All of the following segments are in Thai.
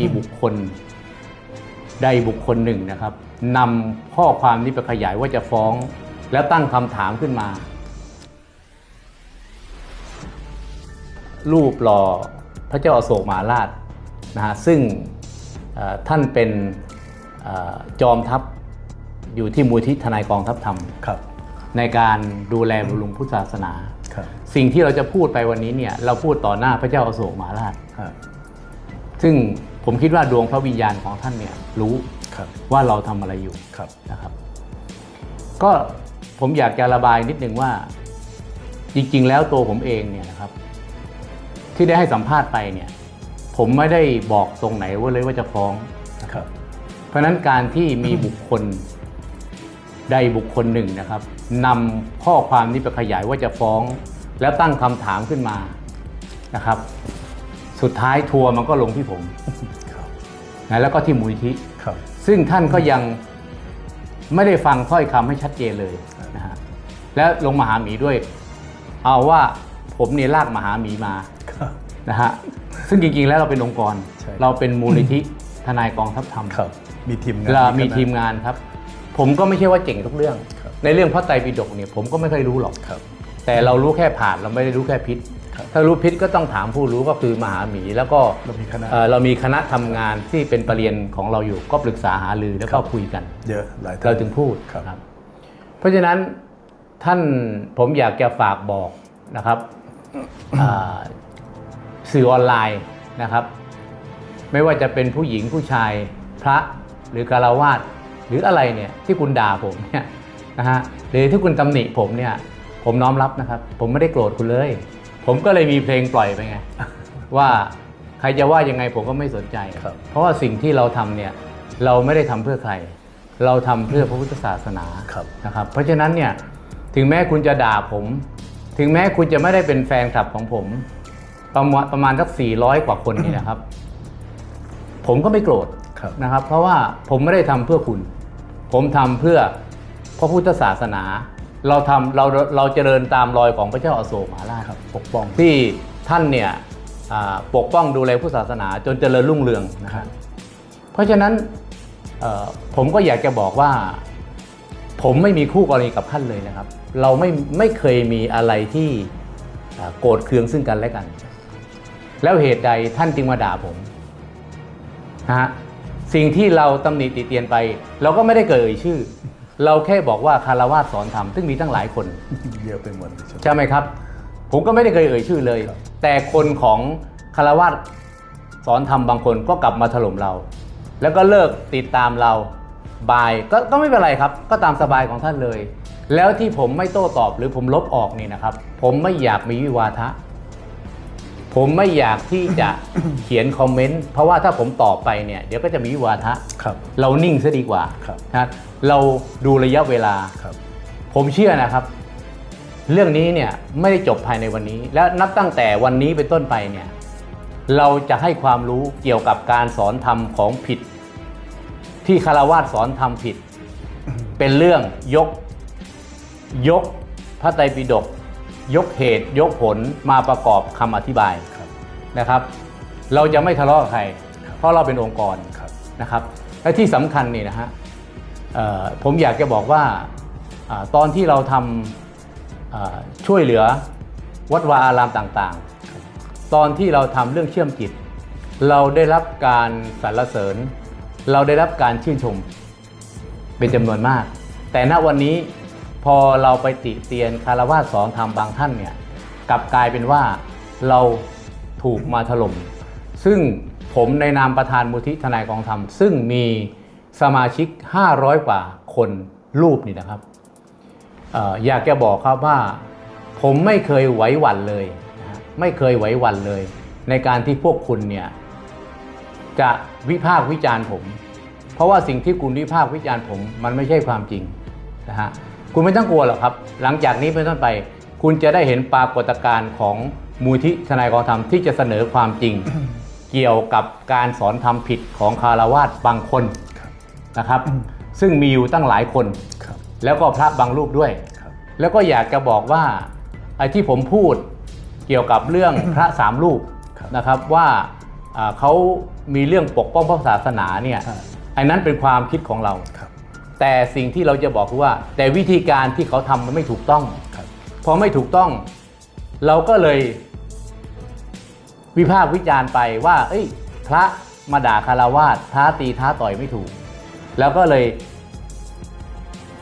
มีบุคคลใดบุคคลหนึ่งนะครับนำข้อความนี้ไปขยายว่าจะฟ้อง แล้วตั้งคำถามขึ้นมา รูปหล่อพระเจ้าอโศกมหาราชนะฮะซึ่งเอ่อท่านเป็นเอ่อจอมทัพอยู่ที่มูลที่ทนายกองทัพธรรมครับในการดูแลบำรุงพุทธศาสนาครับสิ่งที่เราจะพูดไปวันนี้เนี่ยเราพูดต่อหน้าพระเจ้าอโศกมหาราชฮะซึ่ง ผมคิดว่าดวงพระวิญญาณของท่านเนี่ยรู้ครับว่าเราทำอะไรอยู่ครับนะครับ ก็ผมอยากจะระบายนิดนึงว่า จริง ๆ แล้วตัวผมเองเนี่ยนะครับ ที่ได้ให้สัมภาษณ์ไปเนี่ย ผมไม่ได้บอกตรงไหนว่าเลยว่าจะฟ้องครับ เพราะฉะนั้นการที่มีบุคคลใดบุคคลหนึ่งนะครับนำข้อความนี้ไปขยายว่าจะฟ้อง แล้วตั้งคำถามขึ้นมานะครับ สุดท้ายทัวร์มันก็ลงที่ผมครับนะแล้วก็ที่มูลนิธิครับ ซึ่งท่านก็ยังไม่ได้ฟังถ้อยคำให้ชัดเจนเลยนะฮะแล้วลงมาหาหมีด้วย เอาว่าผมเนี่ยลากมาหาหมีมาครับนะฮะซึ่งจริงๆแล้วเราเป็นองค์กร ใช่ เราเป็นมูลนิธิทนายกองทัพธรรมครับมีทีมงานเรามีคณะทีมงานครับ ผมก็ไม่ใช่ว่าเจ๋งทุกเรื่อง ครับในเรื่องพระไตรปิฎกเนี่ยผมก็ไม่เคอยรู้หรอก ครับ แต่เรารู้แค่ผ่านเราไม่ได้รู้แค่พิษครับ ถ้ารู้พิษก็ต้องถามผู้รู้ก็คือมหาหมี แล้วก็เรามีคณะ เอ่อเรามีคณะทำงานที่เป็นประเรียนของเราอยู่ก็ปรึกษาหารือแล้วก็ครับคุยกัน เยอะหลายท่น เราถึงพูดครับครับ เพราะฉะนั้นท่านผมอยากจะฝากบอกนะครับ อ่าสื่อออนไลน์นะครับ ไม่ว่าจะเป็นผู้หญิงผู้ชายพระหรือคารวาสหรืออะไรเนี่ยที่คุณด่าผมเนี่ยนะฮะหรือที่คุณตำหนิผมเนี่ยผมน้อมรับนะครับ ผมไม่ได้โกรธคุณเลย ผมก็เลยมีเพลงปล่อยไปไง ว่าใครจะว่ายังไงผมก็ไม่สนใจ ครับ เพราะว่าสิ่งที่เราทำเนี่ยเราไม่ได้ทำเพื่อใคร เราทำเพื่อพระพุทธศาสนาครับ นะครับ เพราะฉะนั้นเนี่ยถึงแม้คุณจะด่าผม ถึงแม้คุณจะไม่ได้เป็นแฟนคลับของผม ประมาณประมาณสัก 400 กว่าคนนี่นะครับ ผมก็ไม่โกรธครับ นะครับ เพราะว่าผมไม่ได้ทำเพื่อคุณ ผมทำเพื่อพระพุทธศาสนา เราทำเราเราเจริญตามรอยของพระเจ้าอโศกมหาราชครับปกป้องที่ท่านเนี่ยอ่าปกป้องดูแลพุทธศาสนาจนเจริญรุ่งเรืองนะคครัรับบเพราะฉะนั้นเอ่อผมก็อยากจะบอกว่า ผมไม่มีคู่กรณีกับท่านเลยนะครับ เราไม่ไม่เคยมีอะไรที่อ่าโกรธเคืองซึ่งกันและกัน แล้วเหตุใดท่านจึงมาด่าผมนะฮะสิ่งที่เราตำหนิติเตียนไป เราก็ไม่ได้เอ่ยชื่อ เราแค่บอกว่าคารวาสสอนธรรมซึ่งมีตั้งหลายคน เยอะไปหมดเลยใช่ไหมใช่ไหมครับ ผมก็ไม่ได้เคยเอ่ยชื่อเลยครับแต่คนของคารวาสสอนธรรมบางคนก็กลับมาถล่มเรา แล้วก็เลิกติดตามเราบายกก็ไม่เป็นไรครับ ก็ตามสบายของท่านเลย แล้วที่ผมไม่โต้ตอบหรือผมลบออกนี่นะครับ ผมไม่อยากมีวิวาทะ ผมไม่อยากที่จะเขียนคอมเมนต์เพราะว่าถ้าผมตอบไปเนี่ยเดี๋ยวก็จะมีวิวาทะครับ เรานิ่งซะดีกว่าครับ นะเราดูระยะเวลา ครับ ผมเชื่อนะครับ เรื่องนี้เนี่ยไม่ได้จบภายในวันนี้ และนับตั้งแต่วันนี้เป็นต้นไปเนี่ย เราจะให้ความรู้เกี่ยวกับการสอนธรรมของผิด ที่คารวาสสอนธรรมผิด เป็นเรื่องยก ยกพระไตรปิฎก ยกเหตุยกผลมาประกอบคำอธิบายครับนะครับ เราจะไม่ทะเลาะกับใครครับเพราะเราเป็นองค์กรครับนะครับและที่สำคัญนี่นะฮะเอ่อผมอยากจะบอกว่าอาตอนที่เราทำอ่าช่วยเหลือวัดวาอารามต่างๆ ตอนที่เราทำเรื่องเชื่อมจิต เราได้รับการสรรเสริญ เราได้รับการชื่นชมเป็นจำนวนมาก แต่ณวันนี้ พอเราไปติเตียนคารวาสสอนธรรมบางท่านเนี่ยกลับกลายเป็นว่าเราถูกมาถล่มซึ่งผมในนามประธานมูลที่ทนายกองธรรม ซึ่งมีสมาชิก 500 กว่าคนรูปนี่นะครับอออยากจะบอกครับว่า ผมไม่เคยไหวหวั่นเลยไม่เคยไหวหวั่นเลย ในการที่พวกคุณเนี่ยจะวิพากษ์วิจารณ์ผม เพราะว่าสิ่งที่คุณวิพากษ์วิจารณ์ผม มันไม่ใช่ความจริงนะฮะ คุณไม่ต้องกลัวหรอกครับ หลังจากนี้เป็นต้นไป คุณจะได้เห็นปรากฏการณ์ของมูลที่ทนายกองธรรมที่จะเสนอความจริง เกี่ยวกับการสอนธรรมผิดของคารวาสบางคนครับนะครับ ซึ่งมีอยู่ตั้งหลายคนครับแล้วก็พระบางรูปด้วยครับแล้วก็อยากจะบอกว่าไอ้ที่ผมพูดเกี่ยวกับเรื่องพระสามรูปครับนะครับว่าอ่าเขามีเรื่องปกป้องพระศาสนาเนี่ยอ่าอันนั้นเป็นความคิดของเราครับ แต่สิ่งที่เราจะบอกคือว่า แต่วิธีการที่เขาทำมันไม่ถูกต้องครับพอไม่ถูกต้อง เราก็เลย วิพากษ์วิจารณ์ไปว่า เอ้ย พระมาด่าคารวาสท้าตีท้าต่อยไม่ถูก แล้วก็เลย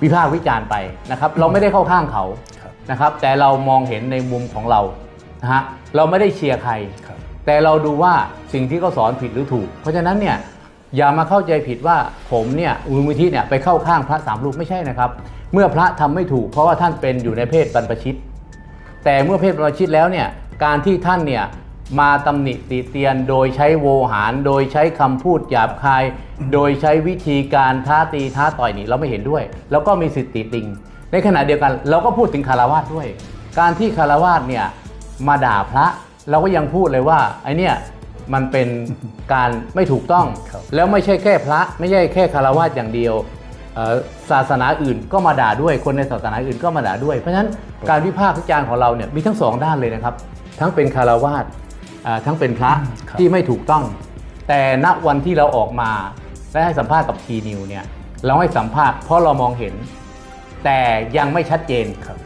วิพากษ์วิจารณ์ไปนะครับ เราไม่ได้เข้าข้างเขาครับนะครับ แต่เรามองเห็นในมุมของเรานะฮะเราไม่ได้เชียร์ใคร ครับ แต่เราดูว่าสิ่งที่เขาสอนผิดหรือถูก เพราะฉะนั้นเนี่ย อย่ามาเข้าใจผิดว่าผมเนี่ยมูลนิธิเนี่ยไปเข้าข้างพระสามรูปไม่ใช่นะครับ เมื่อพระทำไม่ถูก เพราะว่าท่านเป็นอยู่ในเพศบรรพชิต แต่เมื่อเพศบรรพชิตแล้วเนี่ยการที่ท่านเนี่ยมาตำหนิติเตียน โดยใช้โวหาร โดยใช้คำพูดหยาบคาย โดยใช้วิธีการท้าตีท้าต่อยนี่เราไม่เห็นด้วย แล้วก็มีสิทธิ์ติติง ในขณะเดียวกันเราก็พูดถึงคารวาสด้วย การที่คารวาสเนี่ยมาด่าพระเราก็ยังพูดเลยว่าไอเนี่ย มันเป็นการไม่ถูกต้อง ครับแล้วไม่ใช่แค่พระ ไม่ใช่แค่คารวาสอย่างเดียวเอ่อศาสนาอื่นก็มาด่าด้วยคนในศาสนาอื่นก็มาด่าด้วย เพราะฉะนั้นการวิพากษ์วิจารณ์ของเราเนี่ยมีทั้งสองด้านเลยนะครับ ทั้งเป็นคารวาสอ่าทั้งเป็นพระครับ ที่ไม่ถูกต้อง แต่ณวันที่เราออกมาและให้สัมภาษณ์กับทีนิวเนี่ยเราให้สัมภาษณ์เพราะเรามองเห็น แต่ยังไม่ชัดเจน ครับ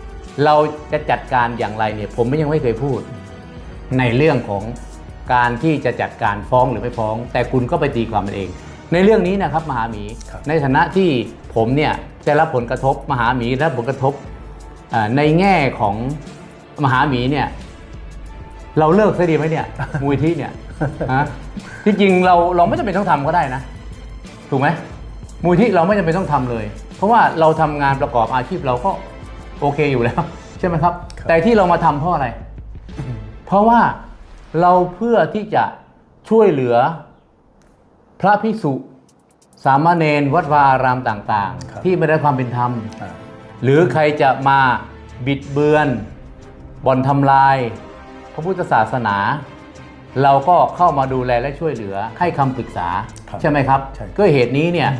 เราจะจัดการอย่างไรเนี่ยผมยังไม่เคยพูด ในเรื่องของ การที่จะจัดการฟ้องหรือไม่ฟ้อง แต่คุณก็ไปตีความมันเอง ในเรื่องนี้นะครับมหาหมีครับในฐานะที่ผมเนี่ยได้รับผลกระทบมหาหมีได้รับผลกระทบอ่าในแง่ของมหาหมีเนี่ยเราเลิกซะดีไหมเนี่ยมูลที่เนี่ยฮะที่จริงเราเราไม่จำเป็นต้องทำก็ได้นะ ถูกไหมมูลที่เราไม่จำเป็นต้องทำเลย เพราะว่าเราทำงานประกอบอาชีพเราก็โอเคอยู่แล้ว ใช่ไหมครับครับแต่ที่เรามาทำเพราะอะไร เพราะว่า เราเพื่อที่จะช่วยเหลือพระภิกษุสามเณรวัดวาอารามต่างครับๆที่ไม่ได้ความเป็นธรรมอ่าหรือใครจะมาบิดเบือนบ่อนทำลาย พระพุทธศาสนา เราก็เข้ามาดูแลและช่วยเหลือให้คำปรึกษาครับใช่ไหมครับใช่ก็เหตุนี้เนี่ย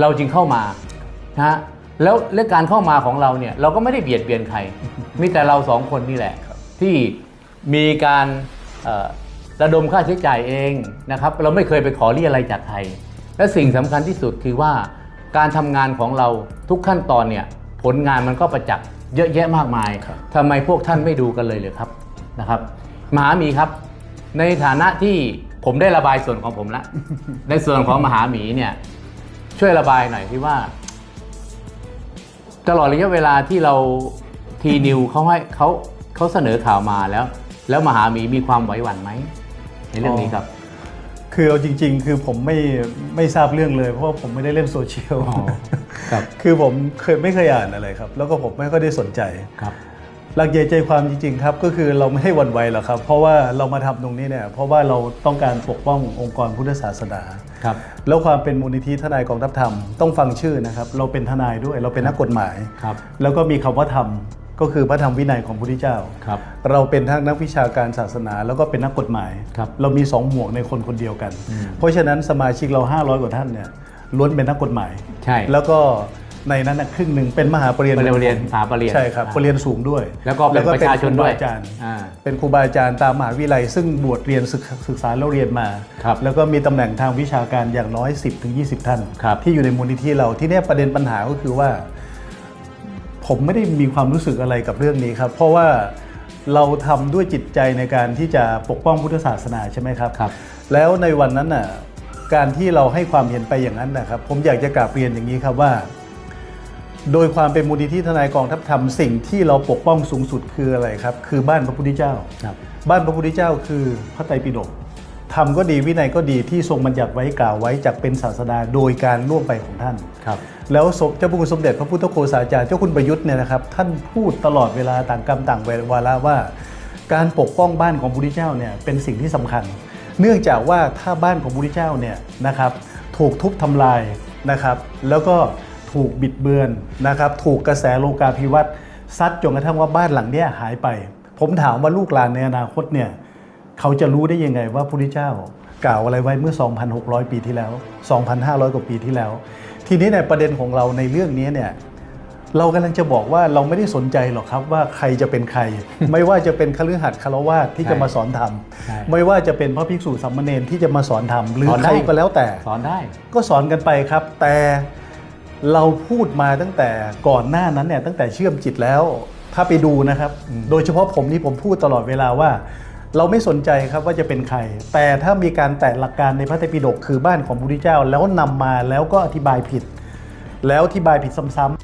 เราจึงเข้ามานะฮะแล้วและการเข้ามาของเราเนี่ยเราก็ไม่ได้เบียดเบียนใคร มีแต่เราสองคนนี่แหละครับที่มีการเอ่อ ระดมค่าใช้จ่ายเองนะครับ เราไม่เคยไปขอเรียอะไรจากใคร และสิ่งสำคัญที่สุดคือว่าการทำงานของเราทุกขั้นตอนเนี่ยผลงานมันก็ประจักษ์เยอะแยะมากมายครับทำไมพวกท่านไม่ดูกันเลยเลยครับนะครับมหาหมีครับ ในฐานะที่ผมได้ระบายส่วนของผมละในส่วนของมหาหมีเนี่ยช่วยระบายหน่อยที่ว่า ตลอดระยะเวลาที่เราทีนิวเขาให้เขาเขาเสนอข่าวมาแล้ว แล้วมหาหมีมีความไหวหวั่นไหมในเรื่องนี้ครับ คือเอาจริง ๆ คือผมไม่ไม่ทราบเรื่องเลย เพราะว่าผมไม่ได้เล่นโซเชียลอ๋อครับคือผมเคยไม่เคยอ่านอะไรครับ แล้วก็ผมไม่ค่อยได้สนใจครับหลักใหญ่ใจความจริง ๆ ครับ ก็คือเราไม่ให้หวันไหวหรอกครับ เพราะว่าเรามาทำตรงนี้เนี่ย เพราะว่าเราต้องการปกป้ององค์กรพุทธศาสนาครับแล้วความเป็นมูลนิธิทนายกองทัพธรรมต้องฟังชื่อนะครับ เราเป็นทนายด้วย เราเป็นนักกฎหมายครับแล้วก็มีคำว่าธรรม ก็คือพระธรรมวินัยของพระพุทธเจ้า ครับ เราเป็นทั้งนักวิชาการศาสนาแล้วก็เป็นนักกฎหมาย ครับเรามีสองหมวกในคนคนเดียวกัน อืม เพราะฉะนั้นสมาชิกเรา 500 กว่าท่านเนี่ยล้วนเป็นนักกฎหมาย ใช่ แล้วก็ในนั้นน่ะครึ่งหนึ่งเป็นมหาปรริญญาปริญญาเรียนมหาปรริญญาใช่ครับปรริญญาสูงด้วยแล้วก็เป็นประชาชนด้วยครูบอาจารย์ อ่า เป็นครูบาอาจารย์ตามมหาวิทยาลัย ซึ่งบวชเรียนศึกศึกษาแล้วเรียนมา ครับ แล้วก็มีตำแหน่งทางวิชาการอย่างน้อย 10ถึง20 ท่าน ครับ ที่อยู่ในมูลนิธิเราที่เนี่ยประเด็นปัญหาก็คือว่า ผมไม่ได้มีความรู้สึกอะไรกับเรื่องนี้ครับ เพราะว่าเราทำด้วยจิตใจในการที่จะปกป้องพุทธศาสนาใช่ไหมครับครับแล้วในวันนั้นน่ะการที่เราให้ความเห็นไปอย่างนั้นนะครับ ผมอยากจะกราบเรียนอย่างนี้ครับว่า โดยความเป็นมูลนิธิทนายกองทัพธรรมสิ่งที่เราปกป้องสูงสุดคืออะไรครับ คือบ้านพระพุทธเจ้าครับบ้านพระพุทธเจ้าคือพระไตรปิฎก ธรรมก็ดีวินัยก็ดีที่ทรงบัญญัติไว้กล่าวไว้จากเป็นศาสดาโดยการล่วงไปของท่านครับแล้วสมเจ้าพระคุณสมเด็จพระพุทธโฆษาจารย์เจ้าคุณประยุทธ์เนี่ยนะครับท่านพูดตลอดเวลาต่างกรรมต่างวาระว่า การปกป้องบ้านของพระพุทธเจ้าเนี่ยเป็นสิ่งที่สำคัญ เนื่องจากว่าถ้าบ้านของพระพุทธเจ้าเนี่ยนะครับถูกทุบทำลายนะครับแล้วก็ถูกบิดเบือนนะครับถูกกระแสโลกาภิวัตน์ซัดจนกระทั่งว่าบ้านหลังเนี้ยหายไป ผมถามว่าลูกหลานในอนาคตเนี่ย เขาจะรู้ได้ยังไงว่าพระพุทธเจ้ากล่าวอะไรไว้เมื่อ 2,600 ปีที่แล้ว 2,500 กว่าปีที่แล้ว ทีนี้ในประเด็นของเราในเรื่องนี้เนี่ยเรากำลังจะบอกว่าเราไม่ได้สนใจหรอกครับว่าใครจะเป็นใคร ไม่ว่าจะเป็นคฤหัสถ์คารวาสที่ใช่จะมาสอนธรรมใช่ไม่ว่าจะเป็นพระภิกษุสามเณรที่จะมาสอนธรรมหรือสอนได้ใครก็แล้วแต่สอนได้ ก็สอนกันไปครับ แต่เราพูดมาตั้งแต่ก่อนหน้านั้นเนี่ยตั้งแต่เชื่อมจิตแล้ว ถ้าไปดูนะครับ โดยเฉพาะผมนี่ผมพูดตลอดเวลาว่า เราไม่สนใจครับว่าจะเป็นใคร แต่ถ้ามีการแตะหลักการในพระไตรปิฎกคือบ้านของพระพุทธเจ้า แล้วนำมาแล้วก็อธิบายผิด แล้วอธิบายผิดซ้ำ